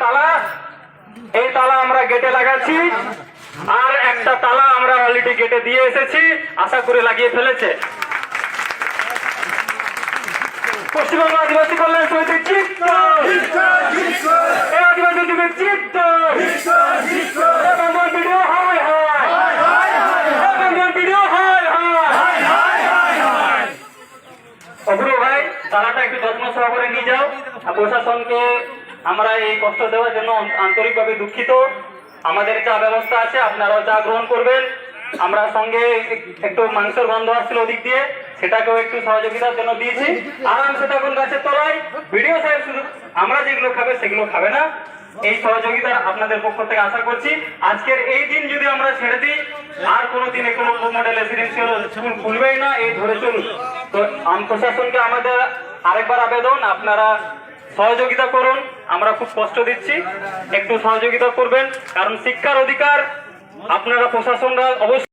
তালা, এই তালা আমরা গেটে লাগাচ্ছি, আর একটা তালা আমরা অলরেডি গেটে দিয়ে এসেছি, আশা করে লাগিয়ে ফেলেছে। পশ্চিমবঙ্গ আদিবাসী কল্যাণ সমিতি চিত্ত আদিবাসী যুগের চিত্ত তালাটা একটু যত্ন সহকারে নিয়ে যাও, আর প্রশাসনকে আমরা এই কষ্ট দেওয়ার জন্য আন্তরিকভাবে দুঃখিত। আমাদের চা ব্যবস্থা আছে, আপনারাও চা গ্রহণ করবেন। আমরা সঙ্গে একটু মাংসের গন্ধ আসছিল ওদিক দিয়ে, সেটাকেও একটু সহযোগিতার জন্য দিয়েছি। আরামসে থাকুন গাছের তলায় ভিডিও সাহেব শুধু আমরা যেগুলো খাবে সেগুলো খাবে না। এই সহযোগিতা আপনাদের পক্ষ থেকে আশা করছি, আজকের এই দিন যদি আমরা ছেড়ে দিই, আর কোনো দিনে কোনো মডেল রেসিডেন্সিয়াল স্কুল খুলবেই না, এই ধরে চলুন। তো প্রশাসনকে আমাদের আরেকবার আবেদন, আপনারা সহযোগিতা করুন, আমরা খুব কষ্ট দিচ্ছি। একটু সহযোগিতা করবেন, কারণ শিক্ষার অধিকার আপনারা প্রশাসনরা অবশ্যই